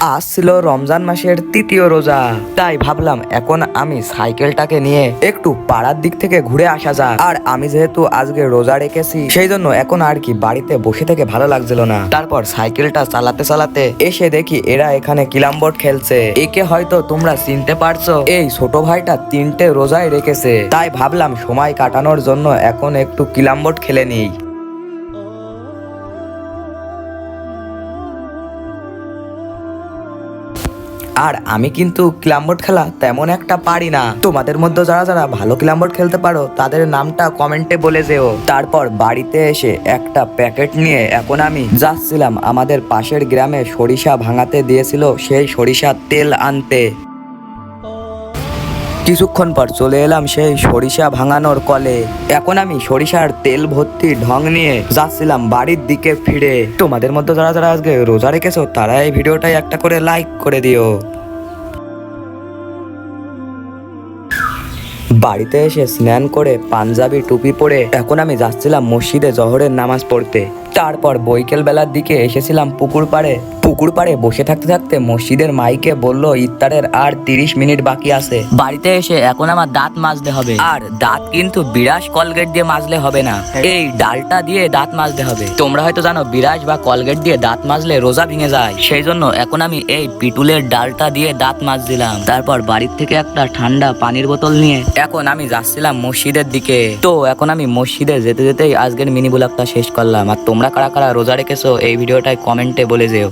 আজ ছিল রমজান মাসের তৃতীয় রোজা। তাই ভাবলাম, এখন আমি সাইকেলটাকে নিয়ে একটু পাড়ার দিক থেকে ঘুরে আসা যাক। আর আমি যেহেতু আজকে রোজা রেখেছি সেই জন্য এখন আর কি বাড়িতে বসে থেকে ভালো লাগছিল না। তারপর সাইকেলটা চালাতে চালাতে এসে দেখি এরা এখানে কিলামবোর্ড খেলছে। একে হয়তো তোমরা চিনতে পারছ, এই ছোট ভাইটা তিনটে রোজায় রেখেছে। তাই ভাবলাম, সময় কাটানোর জন্য এখন একটু কিলামবোর্ড খেলে নিই। আর আমি কিন্তু ক্লামবোর্ড খেলা তেমন একটা পারি না। তোমাদের মধ্যে যারা যারা ভালো ক্লামবোর্ড খেলতে পারো, তাদের নামটা কমেন্টে বলে যেও। তারপর বাড়িতে এসে একটা প্যাকেট নিয়ে এখন আমি যাচ্ছিলাম। আমাদের পাশের গ্রামে সরিষা ভাঙাতে দিয়েছিল সেই সরিষার তেল আনতে। কিছুক্ষণ পর চলে এলাম সেই সরিষা ভাঙানোর কলে। এখন আমি সরিষার তেল ভর্তি ঢং নিয়ে যাচ্ছিলাম বাড়ির দিকে ফিরে। তোমাদের মধ্যে যারা যারা আজকে রোজা রেখেছো, তারা এই ভিডিওটাই একটা করে লাইক করে দিও। বাড়িতে এসে স্নান করে পাঞ্জাবি টুপি পরে এখন আমি যাচ্ছিলাম মসজিদে জহরের নামাজ পড়তে। তারপর বৈকেল বেলার দিকে এসেছিলাম পুকুর পাড়ে। পুকুর পাড়ে বসে থাকতে থাকতে মসজিদের মাইকে বলল ইফতারের আর তিরিশ মিনিট বাকি আছে। বাড়িতে এসে এখন আমার দাঁত মাজতে হবে। আর দাঁত কিন্তু বিরাস কলগেট দিয়ে মাজলে হবে না। এই ডালটা দিয়ে দাঁত মাজতে হবে। তোমরা হয়তো জানো বিরাস বা কলগেট দিয়ে দাঁত মাজলে রোজা ভেঙে যায়। সেই জন্য এখন আমি এই পিটুলের ডালটা দিয়ে দাঁত মাজ দিলাম তারপর বাড়ির থেকে একটা ঠান্ডা পানির বোতল নিয়ে এখন আমি যাচ্ছিলাম মসজিদের দিকে। তো এখন আমি মসজিদে যেতে যেতেই আজকের মিনি ব্লগটা শেষ করলাম। আর তোমরা কারা কারা রোজা রেখেছো এই ভিডিওটায় কমেন্টে বলে যেও।